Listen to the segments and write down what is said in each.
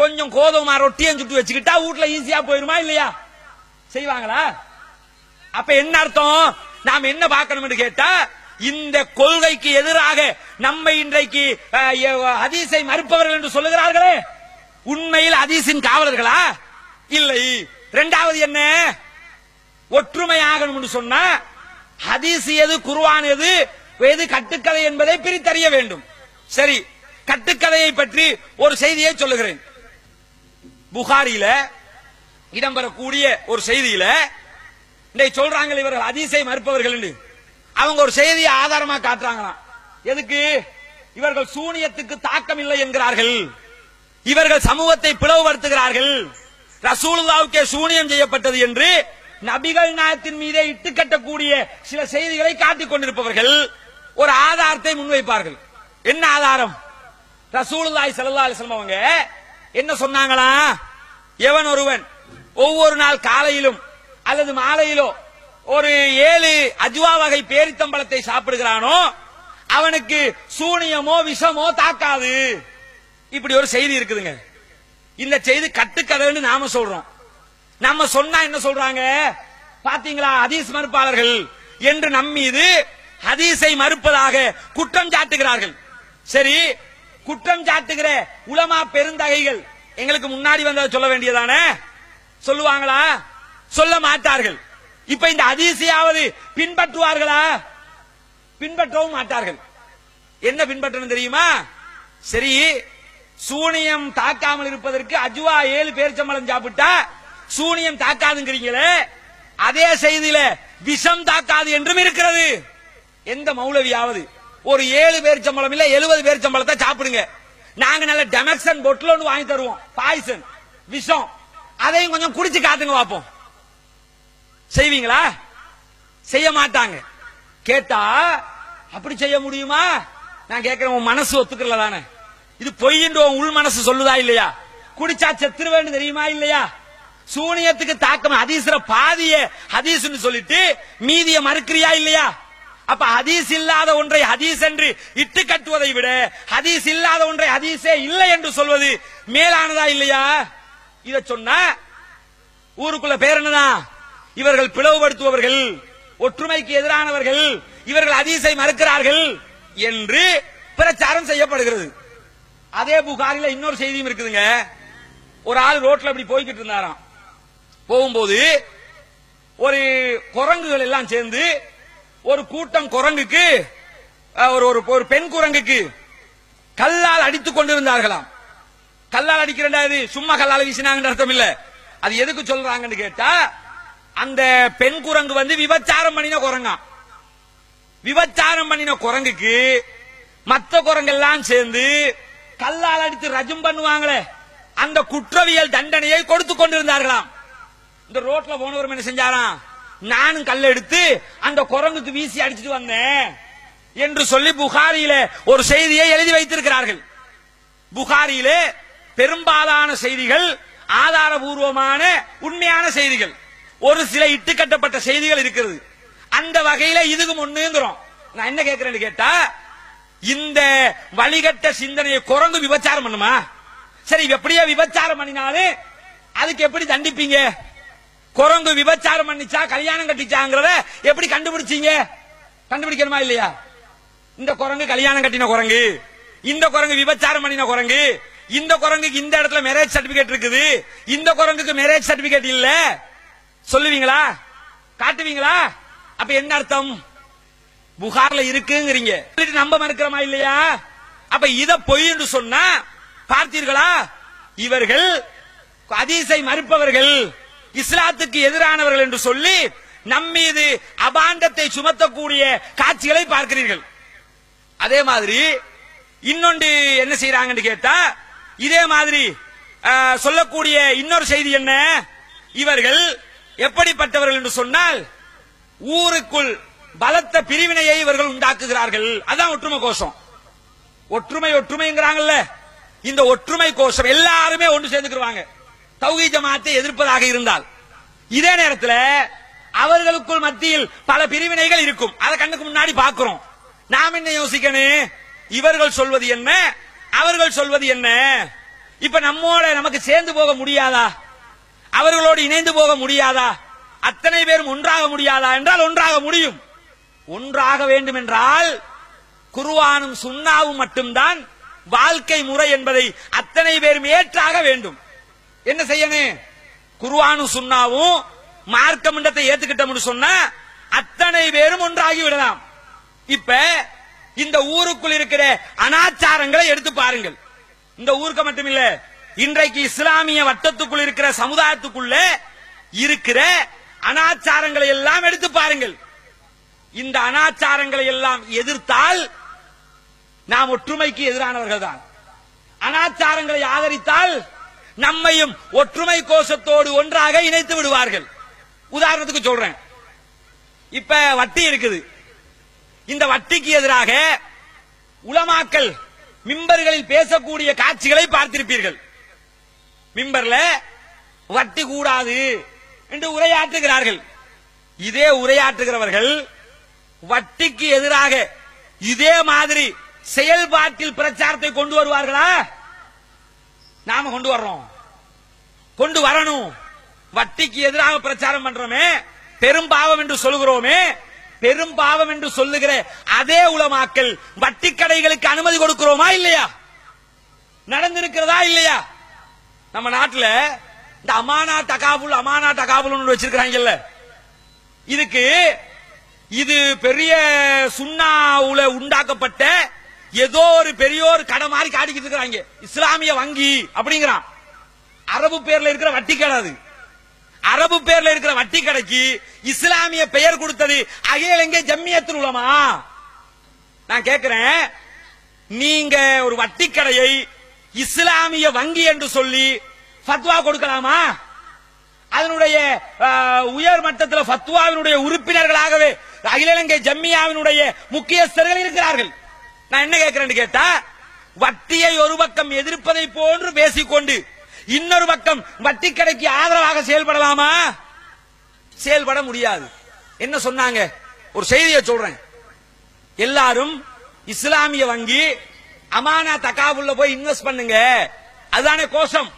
கொஞ்சம் கோதுமை ரொட்டியும் சுட்டு வச்சுக்கிட்டா வீட்டுல ஈஸியா போயிருமா இல்லையா? செய்வாங்களா? அப்ப என்ன அர்த்தம்? நாம் என்ன பார்க்கணும் கேட்டா இந்த கொள்கைக்கு எதிராக நம்மை இன்றைக்கு அதிசை மறுப்பவர்கள் என்று சொல்லுகிறார்களே. உண்மையில் அதீசின் காவலர்களா? இல்லை. இரண்டாவது என்ன? ஒற்றுமை ஒற்றுமையாகணும் சொன்னா ஹதீஸ் எது குருவான் எது எது கட்டுக்கதை என்பதை பிரித்தறிய வேண்டும். சரி கட்டுக்கதையை பற்றி ஒரு செய்தியை சொல்லுகிறேன். புகாரியில இடம்பெறக்கூடிய ஒரு செய்தியில இன்றைக்கு சொல்றாங்க இவர்கள் அதிசயம் மறுப்பவர்கள் என்று. அவங்க ஒரு செய்தியை ஆதாரமா காட்டுறாங்களாம். எதுக்கு? இவர்கள் சூனியத்துக்கு தாக்கம் இல்லை என்கிறார்கள். இவர்கள் சமூகத்தை பிளவுபடுத்துகிறார்கள். ரசூலுதாவுக்கே சூனியம் செய்யப்பட்டது என்று நபிகள் நாயத்தின் மீதே இட்டு கட்டக்கூடிய சில செய்திகளை காட்டிக் கொண்டிருப்பவர்கள் ஒரு ஆதாரத்தை முன்வைப்பார்கள். என்ன ஆதாரம்? ரசூலாய் ஸல்லல்லாஹு அலைஹி அவங்க என்ன சொன்னாங்களா? எவன் ஒருவன் ஒவ்வொரு நாள் காலையிலும் அல்லது மாலையிலோ ஒரு ஏழு அஜ்வா வகை பேரித்தம்பழத்தை சாப்பிடுகிறானோ அவனுக்கு சூனியமோ விஷமோ தாக்காது. இப்படி ஒரு செய்தி இருக்குதுங்க. இந்த செய்தி கட்டுக்கதைன்னு நாம சொல்றோம். நம்ம சொன்னா என்ன சொல்றாங்க? பாத்தீங்களா ஹதீஸ் மறுப்பாளர்கள் என்று நம்மீது ஹதீஸை மறுப்பதாக குற்றம் சாட்டுகிறார்கள். சரி குற்றம் சாட்டுகிற உலமா பெருந்தகைகள் எங்களுக்கு முன்னாடி வந்ததை சொல்ல வேண்டியதானே? சொல்லுவாங்களா? சொல்ல மாட்டார்கள். இப்ப இந்த அதிசயாவது பின்பற்றுவார்களா? பின்பற்றவும் மாட்டார்கள். என்ன பின்பற்றணும் தெரியுமா? சரி சூனியம் தாக்காமல் இருப்பதற்கு அஜுவா ஏழு பேரிச்சம்பளம் சாப்பிட்டா சூனியம் தாக்காதுங்கிறீங்களே? அதே செய்தியில விஷம் தாக்காது என்றும் இருக்கிறது. எந்த மௌலவியாவது ஒரு ஏழு பேரிச்சம்பளம் இல்ல எழுபது பேரிச்சம்பளத்தை சாப்பிடுங்க. நாங்க நல்ல டெமக்சன் பொட்டில் ஒன்று வாங்கி தருவோம். பாய்சன் விஷம். அதையும் கொஞ்சம் குடிச்சு காத்துங்க பார்ப்போம் செய்வீங்களா? செய்ய மாட்டாங்க. கேட்டா அப்படி செய்ய முடியுமா? நான் கேட்கிறேன் உன் மனசு ஒத்துக்கல தானே. இது பொய்ன்ற உன் உள் மனசு சொல்லுதா இல்லையா? குடிச்சா செத்துருவேன்னு தெரியுமா இல்லையா? சூனியத்துக்கு தாக்கம் ஹதீஸ்ல பாதிய ஹதீஸ்னு சொல்லிட்டு மீதிய மறுக்கிறியா இல்லையா? அப்ப ஹதீஸ் இல்லாத ஒன்றை ஹதீஸ் என்று இட்டு கட்டுவதை விட ஹதீஸ் இல்லாத ஒன்றை ஹதீஸே இல்லை என்று சொல்வது மேலானதா இல்லையா? இத சொன்ன ஊருக்குள்ள பேர் என்னதான் இவர்கள் பிளவுபடுத்துபவர்கள் ஒற்றுமைக்கு எதிரானவர்கள் இவர்கள் அதீசை மறுக்கிறார்கள் என்று பிரச்சாரம் செய்யப்படுகிறது. அதே புகாரில இன்னொரு செய்தியும் இருக்குதுங்க. ஒரு ஆள் ரோட்ல அப்படி போய்கிட்டு இருந்தாராம். போகும்போது ஒரு குரங்குகள் எல்லாம் சேர்ந்து ஒரு கூட்டம் குரங்குக்கு ஒரு ஒரு ஒரு பெண் குரங்குக்கு கல்லால் அடித்துக் கொண்டிருந்தார்களாம். கல்லால் அடிக்கிறா இது சும்மா கல்லால் வீசினாங்கன்னு அர்த்தம் இல்ல. அது எதுக்கு சொல்றாங்கன்னு கேட்டா அந்த பெண் குரங்கு வந்து விபச்சாரம் பண்ணின குரங்கா. விபச்சாரம் பண்ணின குரங்குக்கு மத்த குரங்கெல்லாம் சேர்ந்து கல்லால் அடித்து ரஜம் பண்ணுவாங்களே அந்த குற்றவியல் தண்டனையை கொடுத்து கொண்டிருந்தார்களாம். இந்த ரோட்ல போனவர் என்ன செஞ்சாராம்? நானும் கல்ல எடுத்து அந்த குரங்குக்கு வீசி அடிச்சிட்டு வந்தேன் என்று சொல்லி புகாரியில ஒரு செய்தியை எழுதி வைத்திருக்கிறார்கள். புகாரியிலே பெரும்பாலான செய்திகள் ஆதாரபூர்வமான உண்மையான செய்திகள். ஒரு சில இட்டுக்கட்டப்பட்ட செய்திகள் இருக்கிறது. அந்த வகையில இதுக்கும் ஒண்ணுங்கிறோம் நான் என்ன கேட்கிறேன்னு கேட்டா இந்த வழிகட்ட சிந்தனையை குரங்கு விபச்சாரம் பண்ணுமா? சரி எப்படியோ விபச்சாரம் பண்ணினாலும் அதுக்கு எப்படி தண்டிப்பீங்க? குரங்கு விபச்சாரம் பண்ணிச்சா கல்யாணம் கட்டிச்சாங்கிறத எப்படி கண்டுபிடிச்சீங்க? கண்டுபிடிக்கணுமா இல்லையா? இந்த குரங்கு கல்யாணம் கட்டின குரங்கு இந்த குரங்கு விபச்சாரம் பண்ணின குரங்கு இந்த குரங்குக்கு இந்த இடத்துல மேரேஜ் சர்டிபிகேட் இருக்குது இந்த குரங்குக்கு மேரேஜ் சர்டிபிகேட் இல்ல. சொல்லுவீங்களா? காட்டுவீங்களா? அப்ப என்ன அர்த்தம்? புகார்ல இருக்குங்கிறீங்க. நம்ப மறுக்கிறோமா இல்லையா? அப்ப இத பொய் என்று சொன்னா பார்த்தீர்களா? இவர்கள் அதீசை மறுப்பவர்கள். இஸ்லாத்துக்கு எதிரானவர்கள் என்று சொல்லி நம்மீது அபாண்டத்தை சுமத்தக்கூடிய காட்சிகளை பார்க்கிறீர்கள். அதே மாதிரி இன்னொன்று என்ன செய்யறாங்கன்னு கேட்டா இதே மாதிரி சொல்லக்கூடிய இன்னொரு செய்தி என்ன? இவர்கள் எப்படிப்பட்டவர்கள் என்று சொன்னால் ஊருக்குள் பலத்த பிரிவினையை இவர்கள் உண்டாக்குகிறார்கள். அதான் ஒற்றுமை கோஷம். ஒற்றுமை ஒற்றுமைங்கிறாங்கல்ல. இந்த ஒற்றுமை கோஷம் எல்லாருமே ஒன்று சேர்ந்துக்கிருவாங்க. தௌகி ஜமாத்தை எதிர்ப்பதாக இருந்தால் இதே நேரத்தில் அவர்களுக்குள் மத்தியில் பல பிரிவினைகள் இருக்கும். அதை கண்ணுக்கு முன்னாடி பார்க்கிறோம். நாம் என்ன யோசிக்கணும்? இவர்கள் சொல்வது என்ன? அவர்கள் சொல்வது என்ன? இப்ப நம்மோட நமக்கு சேர்ந்து போக முடியாதா? அவர்களோடு இணைந்து போக முடியாதா? அத்தனை பேரும் ஒன்றாக முடியாதா? என்றால் ஒன்றாக முடியும். ஒன்றாக வேண்டும் என்றால் குருவானும் சுண்ணாவும் மட்டும்தான் வாழ்க்கை முறை என்பதை அத்தனை பேரும் ஏற்றாக வேண்டும். என்ன செய்யணும்? குருவானு சுன்னாவும் மார்க்க மண்டத்தை ஏத்துக்கிட்டோம்னு சொன்னா அத்தனை பேரும் ஒன்றாகி விடலாம். இப்ப இந்த ஊருக்குள் இருக்கிற அனாச்சாரங்களை எடுத்து பாருங்கள். இந்த ஊருக்கு மட்டுமில்ல இன்றைக்கு இஸ்லாமிய வட்டத்துக்குள் இருக்கிற சமுதாயத்துக்குள்ள இருக்கிற அனாச்சாரங்களை எல்லாம் எடுத்து பாருங்கள். இந்த அனாச்சாரங்களை எல்லாம் எதிர்த்தால் நாம் ஒற்றுமைக்கு எதிரானவர்கள் தான் அனாச்சாரங்களை ஆதரித்தால் நம்மையும் ஒற்றுமை கோஷத்தோடு ஒன்றாக இணைத்து விடுவார்கள். உதாரணத்துக்கு சொல்றேன். இப்ப வட்டி இருக்குது. இந்த வட்டிக்கு எதிராக உலமாக்கல் மிம்பர்களில் பேசக்கூடிய காட்சிகளை பார்த்திருப்பீர்கள். மிம்பர்ல வட்டி கூடாது என்று உரையாற்றுகிறார்கள். இதே உரையாற்றுகிறவர்கள் வட்டிக்கு எதிராக இதே மாதிரி செயல்பாட்டில் பிரச்சாரத்தை கொண்டு வருவார்களா? நாம கொண்டு வர்றோம். கொண்டு வரணும். வட்டிக்கு எதிராக பிரச்சாரம் பண்றோமே. பெரும் பாவம் என்று சொல்லுகிறோமே. பெரும் பாவம் என்று சொல்லுகிற அதே உலமாக்கல் வட்டி கடைகளுக்கு அனுமதி கொடுக்கிறோமா இல்லையா? நடந்திருக்கிறதா இல்லையா? நம்ம நாட்டுல இந்த அமானா தகாபுல் அமானா தகாபுல் வச்சிருக்கிறாங்கல்ல. இதுக்கு இது பெரிய சுண்ணாவுல உண்டாக்கப்பட்ட ஏதோ ஒரு பெரியோர் கடை மாதிரி காட்டிக்கிட்டு இருக்கிறாங்க. இஸ்லாமிய வங்கி அப்படிங்கிறான். அரபு பேர்ல இருக்கிற வட்டி கடை அது அரபு பேர்ல இருக்கிற வட்டி கடைக்கு இஸ்லாமிய பெயர் கொடுத்தது அகில இலங்கை ஜம்மியத்தில் உலமா. நான் கேட்கிறேன் நீங்க ஒரு வட்டி கடையை இஸ்லாமிய வங்கி என்று சொல்லி ஃபத்வா கொடுக்கலாமா? அதனுடைய உயர் மட்டத்தில் ஃபத்வாவினுடைய உறுப்பினர்களாகவே அகில இலங்கை ஜம்மியாவினுடைய முக்கியஸ்தர்கள் இருக்கிறார்கள். நான் என்ன கேட்கிறேன்னு கேட்டா வட்டியை ஒரு பக்கம் எதிர்ப்பதை போன்று பேசிக்கொண்டு இன்னொரு பக்கம் வட்டி கடைக்கு ஆதரவாக செயல்படலாமா? செயல்பட முடியாது. என்ன சொன்னாங்க? ஒரு செய்தியை சொல்றேன். எல்லாரும் இஸ்லாமிய வங்கி அமானா தகாவுள்ள போய் இன்வெஸ்ட் பண்ணுங்க. அதுதானே கோஷம்.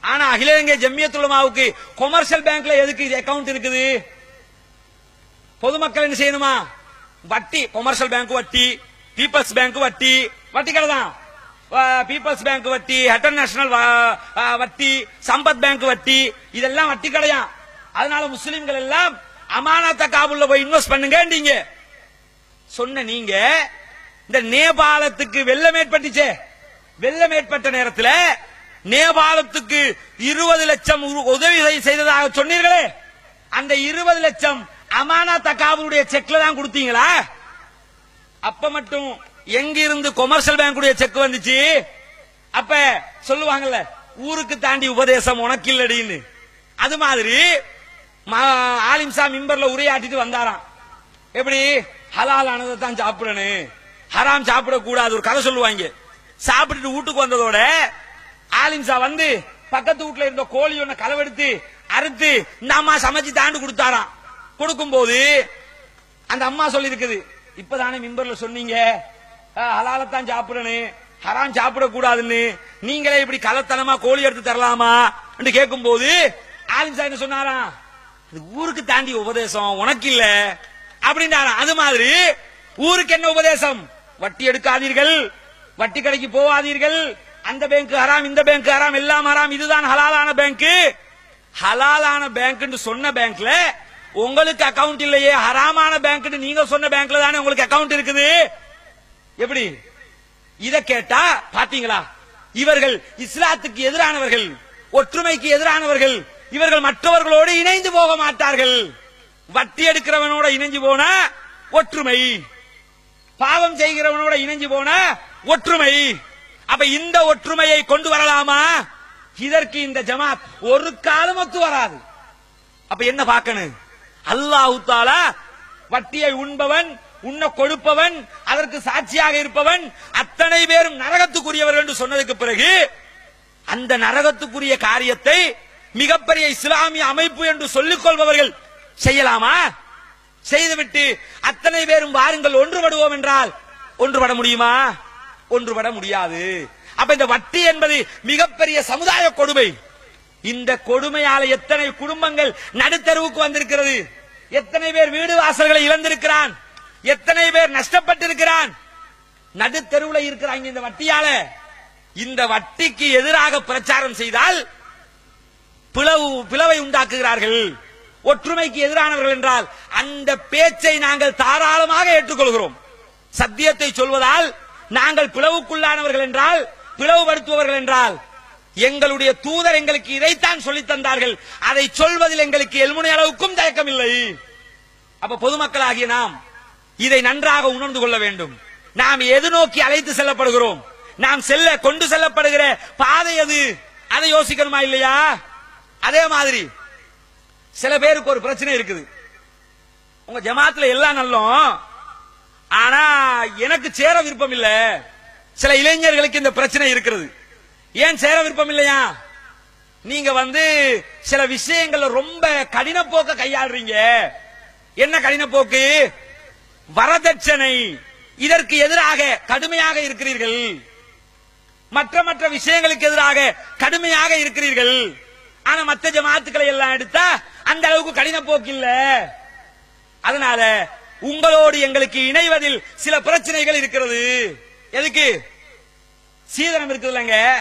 ஆனா அகில இலங்கை ஜம்மியத்துலமாவுக்கு கொமர்ஷியல் பேங்க்ல எதுக்கு அக்கவுண்ட் இருக்குது? பொதுமக்கள் என்ன செய்யணுமா? வட்டி கொமர்ஷியல் பேங்க் வட்டி பீப்பிள்ஸ் பேங்க் வட்டி வட்டி கடை தான் பீப்பிள்ஸ் பேங்க் வட்டி ஹெட்டர் நேஷனல் வட்டி சம்பத் பேங்க் வட்டி இதெல்லாம் வட்டி கடையா அதனால முஸ்லிம்கள் எல்லாம் அமானத்த காபூல்ல போய் இன்வெஸ்ட் பண்ணுங்க சொன்ன நீங்க இந்த நேபாளத்துக்கு வெள்ளம் ஏற்பட்டுச்சே. வெள்ளம் ஏற்பட்ட நேரத்தில் நேபாளத்துக்கு இருபது லட்சம் உ- உதவி செய்ததாக சொன்னீர்களே. அந்த இருபது லட்சம் அமானா தக்காவுடைய செக்ல தான் கொடுத்தீங்களா? அப்ப மட்டும் எங்க இருந்து கொமர்ஷியல் பேங்குடைய செக் வந்துச்சு? அப்ப சொல்லுவாங்கல்ல ஊருக்கு தாண்டி உபதேசம் உனக்கு இல்லடின்னு. அது மாதிரி ம- ஆலிம்சா மிம்பர்ல உரையாட்டிட்டு வந்தாராம். எப்படி? ஹலால் ஆனதை தான் சாப்பிடணும். ஹராம் சாப்பிடக்கூடாது ஒரு கதை சொல்லுவாங்க. சாப்பிட்டுட்டு வீட்டுக்கு வந்ததோட ஆலிம்சா வந்து பக்கத்து வீட்டுல இருந்த கோழி ஒண்ண களவெடுத்து அறுத்து இந்த அம்மா சமைச்சு தாண்டு கொடுத்தாராம். கொடுக்கும் போது அந்த அம்மா சொல்லி இருக்குது இப்பதானே மிம்பர்ல சொன்னீங்க? ஹலாலத்தான் சாப்பிடணும் ஹராம் சாப்பிடக்கூடாதுன்னு. நீங்களே இப்படி கலத்தனமா கோழி எடுத்து தரலாமா? என்று கேட்கும்போது ஆலிம்சா என்ன சொன்னாராம் அது ஊருக்கு தாண்டி உபதேசம் உனக்கு இல்ல. அப்படின்றாராம் அது மாதிரி ஊருக்கு என்ன உபதேசம்? வட்டி எடுக்காதீர்கள். வட்டி கடைக்கு போகாதீர்கள் அந்த பேங்க் ஹராம் இந்த பேங்க் ஹராம் எல்லாம் ஹராம். இதுதான் ஹலாலான பேங்க் ஹலாலான பேங்க்னு சொன்ன பேங்க்ல உங்களுக்கு அக்கவுண்ட் இல்லையே. ஹராமான பேங்க்னு நீங்க சொன்ன பேங்க்ல தானே உங்களுக்கு அக்கவுண்ட் இருக்குது. எப்படி? இத கேட்டா பாத்தீங்களா? இவர்கள் இஸ்லாத்துக்கு எதிரானவர்கள் ஒற்றுமைக்கு எதிரானவர்கள் இவர்கள் மற்றவர்களோடு இணைந்து போக மாட்டார்கள். வட்டி எடுக்கிறவனோட இணைஞ்சு போன ஒற்றுமை. பாவம் செய்கிறவனோட இணைஞ்சு போன ஒற்றுமை. அப்ப இந்த ஒற்றுமையை கொண்டு வரலாமா? இதற்கு இந்த ஜமாத் ஒரு காலம் ஒத்து வராது. அப்ப என்ன பார்க்கணும்? அல்லாஹு தாலா வட்டியை உண்பவன் உன்னை கொடுப்பவன் அதற்கு சாட்சியாக இருப்பவன் அத்தனை பேரும் நரகத்துக்குரியவர்கள் என்று சொன்னதுக்கு பிறகு அந்த நரகத்துக்குரிய காரியத்தை மிகப்பெரிய இஸ்லாமிய அமைப்பு என்று சொல்லிக் கொள்பவர்கள் செய்யலாமா? செய்துவிட்டு அத்தனை பேரும் வாருங்கள் ஒன்றுபடுவோம் என்றால் ஒன்றுபட முடியுமா? ஒன்றுபட முடியாது. அப்ப இந்த வட்டி என்பது மிகப்பெரிய சமுதாய கொடுமை. இந்த கொடுமையால எத்தனை குடும்பங்கள் நடுத்தருவுக்கு வந்திருக்கிறது? எத்தனை பேர் வீடு வாசல்களை இழந்திருக்கிறான்? எத்தனை பேர் நஷ்டப்பட்டிருக்கிறான்? நடுத்தருவுல இருக்கிறாங்க இந்த வட்டியால. இந்த வட்டிக்கு எதிராக பிரச்சாரம் செய்தால் பிளவு பிளவை உண்டாக்குகிறார்கள். ஒற்றுமைக்கு எதிரானவர்கள் என்றால் அந்த பேச்சை நாங்கள் தாராளமாக ஏற்றுக்கொள்கிறோம். சத்தியத்தை சொல்வதால் நாங்கள் பிளவுக்குள்ளானவர்கள் என்றால் பிளவுபடுத்துபவர்கள் என்றால் எங்களுடைய தூதர் எங்களுக்கு இதைத்தான் சொல்லித் தந்தார்கள். அதை சொல்வதில் எங்களுக்கு எல்முனை அளவுக்கும் தயக்கமில்லை. அப்ப பொதுமக்களாகிய நாம் இதை நன்றாக உணர்ந்து கொள்ள வேண்டும். நாம் எது நோக்கி அழைத்து செல்லப்படுகிறோம்? நாம் செல்ல கொண்டு செல்லப்படுகிற பாதை அது அதை யோசிக்கணுமா இல்லையா? அதே மாதிரி சில பேருக்கு ஒரு பிரச்சனை இருக்குது. உங்க ஜமாத்துல எல்லாம் நல்லோம். ஆனா எனக்கு சேர விருப்பம் இல்ல. சில இளைஞர்களுக்கு இந்த பிரச்சனை இருக்கிறது. ஏன் சேர விருப்பம் இல்லையா? நீங்க வந்து சில விஷயங்கள்ல ரொம்ப கடின போக்க கையாளுறீங்க. என்ன கடின போக்கு வரதட்சணை. இதற்கு எதிராக கடுமையாக இருக்கிறீர்கள். மற்ற மற்ற விஷயங்களுக்கு எதிராக கடுமையாக இருக்கிறீர்கள். ஆனா மற்ற ஜமாத்துக்களை எல்லாம் எடுத்தா அந்த அளவுக்கு கடின போக்கு இல்ல. அதனால உங்களோடு எங்களுக்கு இணைவதில் சில பிரச்சனைகள் இருக்கிறது. எதுக்கு? சீதனம் இருக்குது இல்லைங்க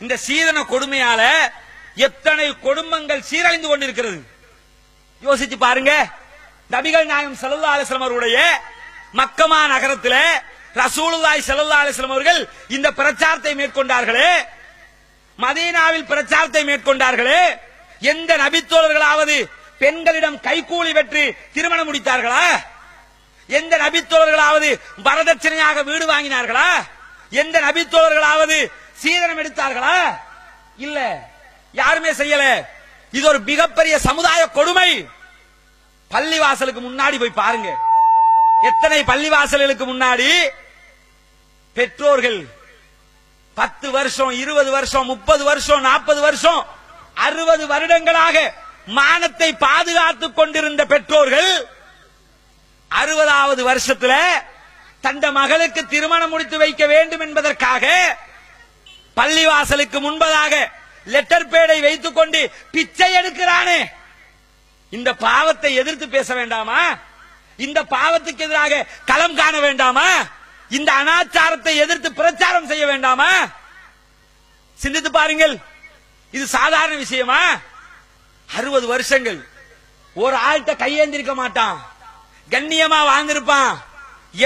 இந்த சீதன கொடுமையால எத்தனை குடும்பங்கள் சீரழிந்து கொண்டிருக்கிறது. யோசிச்சு பாருங்க. நபிகள் நாயகம் செல்லல்லா அலிஸ்லம் அவருடைய மக்கமா நகரத்துல ரசூலுல்லாய் செல்லல்லா அலிஸ்லம் அவர்கள் இந்த பிரச்சாரத்தை மேற்கொண்டார்களே. மதீனாவில் பிரச்சாரத்தை மேற்கொண்டார்களே. எந்த நபித்தோழர்களாவது பெண்களிடம் கைகூலி பெற்று திருமணம் முடித்தார்களா? எந்த நபித்தோழர்களாவது வரதட்சணையாக வீடு வாங்கினார்களா? எந்த நபித்தோழர்களாவது சீதனம் எடுத்தார்களா? இல்ல யாருமே செய்யல. இது ஒரு மிகப்பெரிய சமுதாய கொடுமை. பள்ளிவாசலுக்கு முன்னாடி போய் பாருங்க. எத்தனை பள்ளிவாசல்களுக்கு முன்னாடி? பெற்றோர்கள் பத்து வருஷம் இருபது வருஷம் முப்பது வருஷம் நாற்பது வருஷம் அறுபது வருடங்களாக மானத்தை பாதுகாத்துக் கொண்டிருந்த பெற்றோர்கள் அறுபதாவது வருஷத்துல தந்த மகளுக்கு திருமணம் முடித்து வைக்க வேண்டும் என்பதற்காக பள்ளிவாசலுக்கு முன்பதாக லெட்டர் பேடை வைத்துக் கொண்டு பிச்சை எடுக்கிறானே. இந்த பாவத்தை எதிர்த்து பேச வேண்டாமா? இந்த பாவத்துக்கு எதிராக களம் காண வேண்டாமா? இந்த அனாச்சாரத்தை எதிர்த்து பிரச்சாரம் செய்ய வேண்டாமா? சிந்தித்து பாருங்கள். இது சாதாரண விஷயமா? அறுபது வருஷங்கள். ஒரு ஆள்கிட்ட கையேந்திருக்க மாட்டான். கண்ணியமா வாழ்ந்திருப்பான்.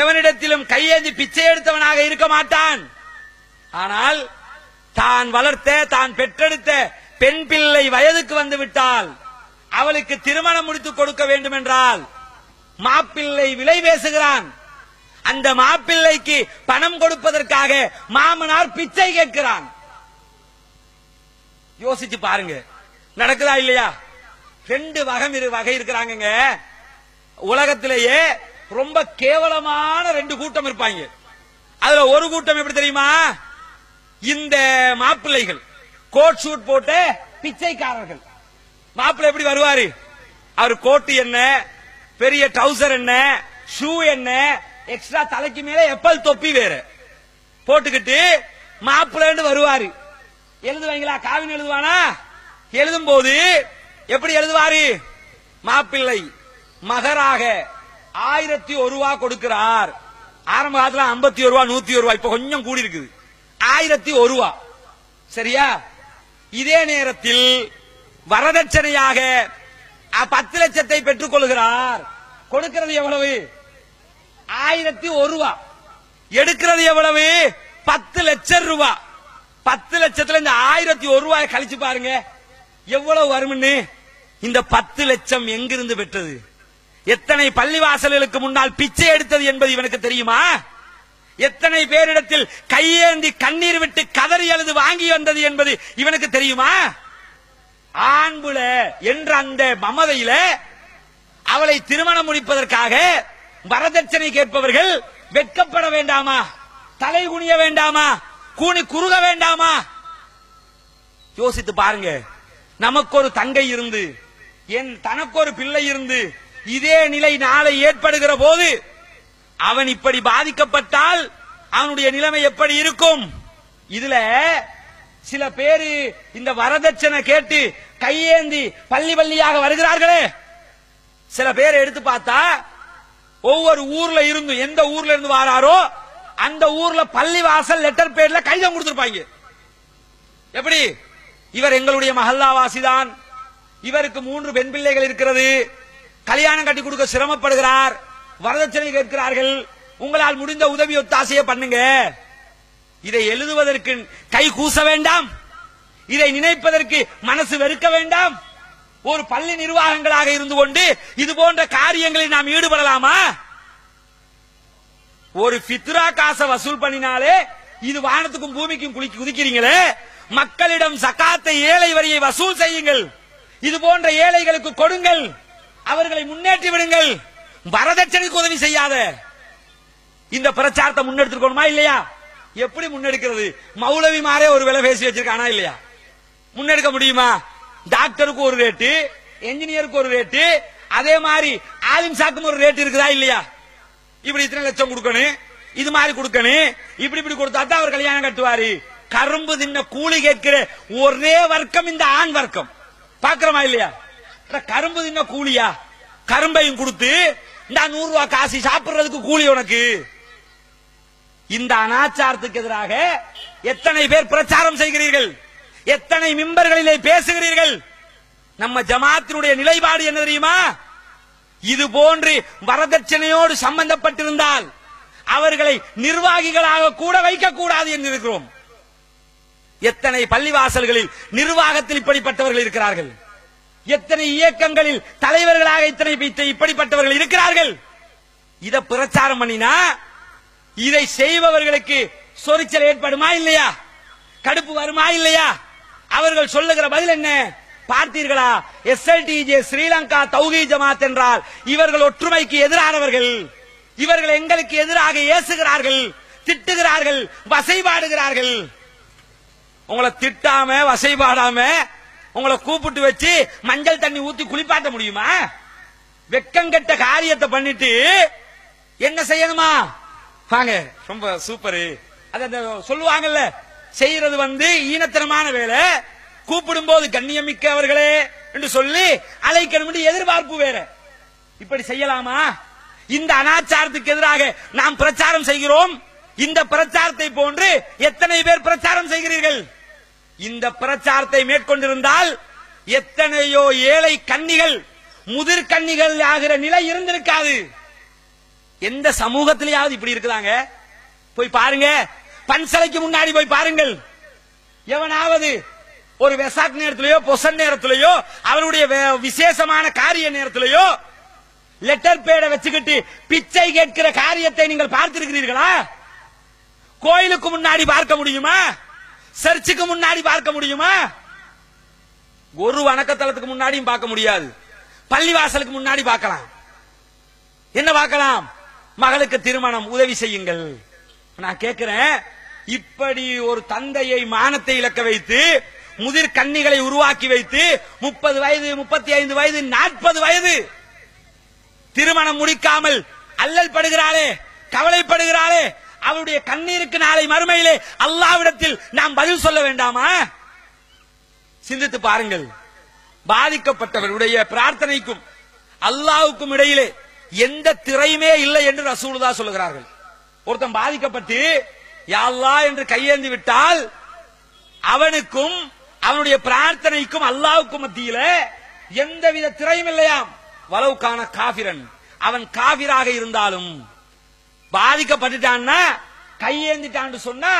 எவனிடத்திலும் கையேந்தி பிச்சை எடுத்தவனாக இருக்க மாட்டான். ஆனால் தான் வளர்த்த தான் பெற்றெடுத்த பெண் பிள்ளை வயதுக்கு வந்து விட்டால் அவளுக்கு திருமணம் முடித்து கொடுக்க வேண்டும் என்றால் மாப்பிள்ளை விலை பேசுகிறான். அந்த மாப்பிள்ளைக்கு பணம் கொடுப்பதற்காக மாமனார் பிச்சை கேட்கிறான். யோசிச்சு பாருங்க. நடக்குதா இல்லையா? ரெண்டு வகை இரு வகை இருக்கிறாங்கங்க. உலகத்திலேயே ரொம்ப கேவலமான ரெண்டு கூட்டம் இருப்பாங்க. அதுல ஒரு கூட்டம் எப்படி தெரியுமா? இந்த மாப்பிள்ளைகள் கோட் ஷூட் போட்டு பிச்சைக்காரர்கள். மாப்பிள்ள எப்படி வருவாரு? அவர் கோட்டு என்ன? பெரிய ட்ரௌசர் என்ன? ஷூ என்ன? எக்ஸ்ட்ரா தலைக்கு மேல எப்பல் தொப்பி வேற. போட்டுக்கிட்டு மாப்பிள்ளைன்னு வருவாரு. எழுதுவாங்களா? காவின் எழுதுவானா? எழுதும் போது எப்படி எழுதுவாரு? மாப்பிள்ளை மகராக ஆயிரத்தி ஒரு ரூபா கொடுக்கிறார். ஆரம்ப காலத்துல ஐம்பத்தி ஒரு ரூபா நூத்தி ஒரு ரூபா இப்ப கொஞ்சம் கூடி இருக்குது. ஆயிரத்தி ஒரு ரூபா. சரியா? இதே நேரத்தில் வரதட்சணையாக பத்து லட்சத்தை பெற்றுக் கொள்கிறார் கொடுக்கிறது எவ்வளவு? ஆயிரத்தி ஒரு ரூபா. எடுக்கிறது எவ்வளவு? பத்து லட்சம் ரூபா. பத்து லட்சத்துல இந்த ஆயிரத்தி ஒரு ரூபாய் கழிச்சு பாருங்க. எவ்வளவு வரும்னு? இந்த பத்து லட்சம் எங்கிருந்து பெற்றது? எத்தனை பள்ளிவாசல்களுக்கு முன்னால் பிச்சை எடுத்தது என்பது இவனுக்கு தெரியுமா? எத்தனை பேரிடத்தில் கையேந்தி கண்ணீர் விட்டு கதறி எழுது வாங்கி வந்தது என்பது இவனுக்கு தெரியுமா? ஆண்புல என்ற அந்த மமதையில அவளை திருமணம் முடிப்பதற்காக வரதட்சணை கேட்பவர்கள் வெட்கப்பட வேண்டாமா? தலை குனிய வேண்டாமா? கூணி குறுக வேண்டாமா? யோசித்து பாருங்க. நமக்கு ஒரு தங்கை இருந்து என் தனக்கு ஒரு பிள்ளை இருந்து இதே நிலை நாளை ஏற்படுகிற போது அவன் இப்படி பாதிக்கப்பட்டால் அவனுடைய நிலைமை எப்படி இருக்கும்? இதுல சில பேரு இந்த வரதட்சணை கேட்டு கையேந்தி பள்ளி பள்ளியாக வருகிறார்களே. சில பேரை எடுத்து பார்த்தா ஒவ்வொரு ஊர்ல இருந்து எந்த ஊர்ல இருந்து வாராரோ அந்த ஊர்ல பள்ளி வாசல் லெட்டர் பேர்ல கைதம் கொடுத்திருப்பாங்க. எப்படி? இவர் எங்களுடைய மஹல்லாவாசி தான். இவருக்கு மூன்று பெண் பிள்ளைகள் இருக்கிறது. கல்யாணம் கட்டி கொடுக்க சிரமப்படுகிறார். வரதட்சணை கேட்கிறார்கள். உங்களால் முடிந்த உதவி ஒத்தாசையை பண்ணுங்க. இதை எழுதுவதற்கு கை கூச வேண்டாம். இதை நினைப்பதற்கு மனசு வெறுக்க வேண்டாம். ஒரு பள்ளி நிர்வாகங்களாக இருந்து கொண்டு இது போன்ற காரியங்களில் நாம் ஈடுபடலாமா? ஒரு பித்ரா காசை வசூல் பண்ணினாலே இது வானத்துக்கும் பூமிக்கும் குளிக்கு குதிக்கிறீங்களே? மக்களிடம் சக்காத்தை ஏழை வரியை வசூல் செய்யுங்கள். இது போன்ற ஏழைகளுக்கு கொடுங்கள். அவர்களை முன்னேற்றி விடுங்கள். வரதட்சணைக்கு உதவி செய்யாத. இந்த பிரச்சாரத்தை முன்னெடுத்துக்கணுமா இல்லையா? எப்படி முன்னெடுக்கிறது? மௌலவி மாறே ஒரு விலை பேசி வச்சிருக்கானா இல்லையா? முன்னெடுக்க முடியுமா? டாக்டருக்கு ஒரு ரேட்டு என்ஜினியருக்கு ஒரு ரேட்டு அதே மாதிரி ஆலிம் சாக்கும் ஒரு ரேட் இருக்குதா இல்லையா? இப்படி இத்தனை லட்சம் கொடுக்கணும் இது மாதிரி கொடுக்கணும் இப்படி இப்படி கொடுத்தா தான் அவர் கல்யாணம் கட்டுவாரு. கரும்பு தின்ன கூலி கேட்கிற ஒரே வர்க்கம் இந்த ஆண் வர்க்கம். பாக்குறமா இல்லையா? கரும்பு தின்ன கூலியா? கரும்பையும் கொடுத்து இந்த நூறு ரூபாய் காசு சாப்பிடுறதுக்கு கூலி உனக்கு. இந்த அனாச்சாரத்துக்கு எதிராக எத்தனை பேர் பிரச்சாரம் செய்கிறீர்கள்? எத்தனை மிம்பர்களிலே பேசுகிறீர்கள்? நம்ம ஜமாத்தினுடைய நிலைப்பாடு என்ன தெரியுமா? இது போன்று வரதட்சணையோடு சம்பந்தப்பட்டிருந்தால் அவர்களை நிர்வாகிகளாக கூட வைக்கக்கூடாது என்று இருக்கிறோம் எத்தனை பள்ளிவாசல்களில் நிர்வாகத்தில் இப்படிப்பட்டவர்கள் இருக்கிறார்கள்? எத்தனை இயக்கங்களில் தலைவர்களாக இத்தனை இப்படிப்பட்டவர்கள் இருக்கிறார்கள்? இதை பிரச்சாரம் பண்ணினா இதை செய்பவர்களுக்கு சொரிச்சல் ஏற்படுமா இல்லையா? கடுப்பு வருமா இல்லையா? அவர்கள் சொல்லுகிற பதில் என்ன? பார்த்தீர்களா? எஸ்எல்டிஜே ஸ்ரீலங்கா தௌஹி ஜமாத் என்றால் இவர்கள் ஒற்றுமைக்கு எதிரானவர்கள். இவர்கள் எங்களுக்கு எதிராக ஏசுகிறார்கள் திட்டுகிறார்கள் வசைபாடுகிறார்கள். உங்களை திட்டாம வசைபாடாம உங்களை கூப்பிட்டு வச்சு மஞ்சள் தண்ணி ஊத்தி குளிப்பாட்ட முடியுமா? வெக்கங்கெட்ட காரியத்தை பண்ணிட்டு என்ன செய்யணுமா? வாங்க. ரொம்ப சூப்பரு. அது அந்த சொல்லுவாங்கல்ல செய்யறது வந்து ஈனத்தனமான வேலை. கூப்பிடும் போது கண்ணியமிக்கவர்களே என்று சொல்லி அழைக்கணும் எதிர்பார்ப்பு வேற. இப்படி செய்யலாமா? இந்த அனாச்சாரத்துக்கு எதிராக நாம் பிரச்சாரம் செய்கிறோம். இந்த பிரச்சாரத்தை போன்று எத்தனை பேர் பிரச்சாரம் செய்கிறீர்கள்? இந்த பிரச்சாரத்தை மேற்கொண்டிருந்தால் எத்தனையோ ஏழை கன்னிகள் முதிர் கன்னிகள் ஆகிற நிலை இருந்திருக்காது. எந்த சமூகத்திலேயாவது இப்படி இருக்குதாங்க? போய் பாருங்க. பன்சலைக்கு முன்னாடி போய் பாருங்கள். எவனாவது ஒரு வெசாக் நேரத்திலேயோ பொசன் நேரத்திலேயோ அவருடைய விசேஷமான காரிய நேரத்திலேயோ லெட்டர் பேட வச்சுக்கிட்டு பிச்சை கேட்கிற காரியத்தை நீங்கள் பார்த்திருக்கிறீர்களா? கோயிலுக்கு முன்னாடி பார்க்க முடியுமா? சர்ச்சுக்கு முன்னாடி பார்க்க முடியுமா? ஒரு வணக்கத்தலத்துக்கு முன்னாடியும் பார்க்க முடியாது. பள்ளிவாசலுக்கு முன்னாடி பார்க்கலாம். என்ன பார்க்கலாம்? மகளுக்கு திருமணம் உதவி செய்யுங்கள். நான் கேட்கிறேன் இப்படி ஒரு தந்தையை மானத்தை இழக்க வைத்து முதிர் கன்னிகளை உருவாக்கி வைத்து முப்பது வயது முப்பத்தி ஐந்து வயது நாற்பது வயது திருமணம் முடிக்காமல் அல்லல் படுகிறாளே கவலைப்படுகிறாளே அவருடைய கண்ணீருக்கு நாளை மறுமையிலே அல்லாவிடத்தில் நாம் பதில் சொல்ல வேண்டாமா? சிந்தித்து பாருங்கள். பாதிக்கப்பட்டவருடைய பிரார்த்தனைக்கும் அல்லாவுக்கும் இடையிலே எந்த திரையுமே இல்லை என்று ரசூலுதா சொல்லுகிறார்கள். ஒருத்தன் பாதிக்கப்பட்டு யாழ்லா என்று கையேந்தி விட்டால் அவனுக்கும் அவனுடைய பிரார்த்தனைக்கும் அல்லாவுக்கும் மத்தியில எந்தவித திரையும் இல்லையாம். வளவுக்கான காபிரன் அவன் காபிராக இருந்தாலும் பாதிக்கப்பட்டுட்டான்னா கையேந்திட்டான்னு சொன்னா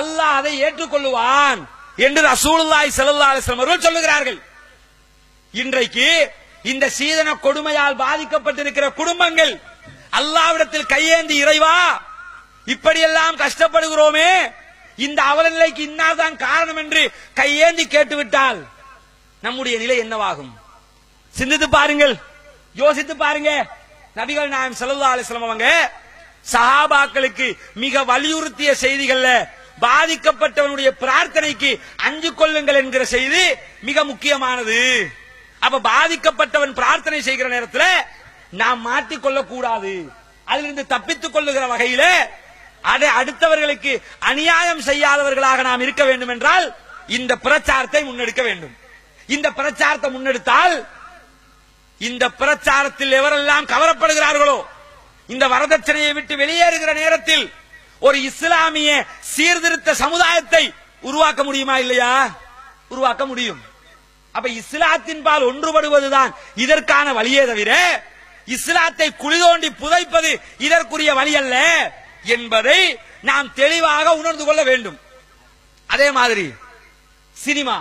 அல்லாஹ் அதை ஏற்றுக்கொள்ளுவான் என்று ரசூலுல்லாய் ஸல்லல்லாஹு அலைஹி அவர்கள் சொல்லுகிறார்கள். இன்றைக்கு இந்த சீதன கொடுமையால் பாதிக்கப்பட்டிருக்கிற குடும்பங்கள் அல்லாவிடத்தில் கையேந்தி இறைவா இப்படியெல்லாம் கஷ்டப்படுகிறோமே. இந்த அவல நிலைக்கு இன்னாதான் காரணம் என்று கையேந்தி கேட்டுவிட்டால் நம்முடைய நிலை என்னவாகும்? சிந்தித்து பாருங்கள். யோசித்து பாருங்க. நபிகள் நாயம் செலவு அலைஹி அவங்க சஹாபாக்களுக்கு மிக வலியுறுத்திய செய்திகள்ல பாதிக்கப்பட்டவனுடைய பிரார்த்தனைக்கு அஞ்சு கொள்ளுங்கள் என்கிற செய்தி மிக முக்கியமானது. அப்ப பாதிக்கப்பட்டவன் பிரார்த்தனை செய்கிற நேரத்தில் நாம் மாட்டிக்கொள்ள கூடாது அதிலிருந்து தப்பித்துக் கொள்ளுகிற வகையில அதை அடுத்தவர்களுக்கு அநியாயம் செய்யாதவர்களாக நாம் இருக்க வேண்டும் என்றால் இந்த பிரச்சாரத்தை முன்னெடுக்க வேண்டும். இந்த பிரச்சாரத்தை முன்னெடுத்தால் இந்த பிரச்சாரத்தில் எவரெல்லாம் கவரப்படுகிறார்களோ இந்த வரதட்சணையை விட்டு வெளியேறுகிற நேரத்தில் ஒரு இஸ்லாமிய சீர்திருத்த சமுதாயத்தை உருவாக்க முடியுமா இல்லையா? உருவாக்க முடியும். அப்ப இஸ்லாத்தின் பால் ஒன்றுபடுவதுதான் இதற்கான வழியே தவிர இஸ்லாத்தை குழி தோண்டி புதைப்பது இதற்குரிய வழி அல்ல என்பதை நாம் தெளிவாக உணர்ந்து கொள்ள வேண்டும். அதே மாதிரி சினிமா.